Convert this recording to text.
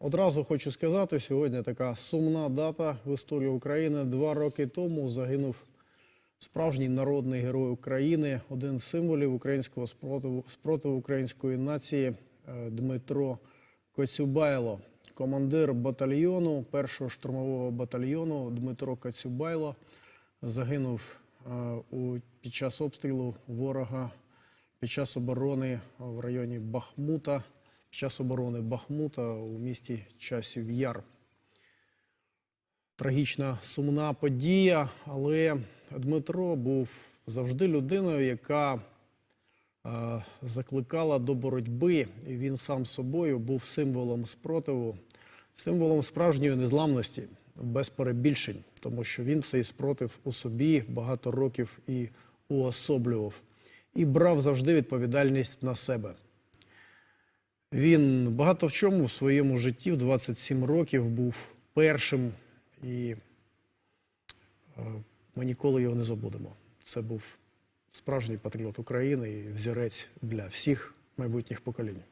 Одразу хочу сказати, сьогодні така сумна дата в історії України. Два роки тому загинув справжній народний герой України, один з символів українського спротиву, спротиву української нації е, Дмитро Коцюбайло, командир батальйону, першого штурмового батальйону Дмитро Коцюбайло загинув е, у, під час обстрілу ворога, під час оборони в районі Бахмута, час оборони Бахмута у місті Часів Яр. Трагічна сумна подія, але Дмитро був завжди людиною, яка е, закликала до боротьби, і він сам собою був символом спротиву, символом справжньої незламності, без перебільшень, тому що він цей спротив у собі багато років і уособлював, і брав завжди відповідальність на себе. Він багато в чому в своєму житті в 27 років був першим, і е, ми ніколи його не забудемо. Це був справжній патріот України і взірець для всіх майбутніх поколінь.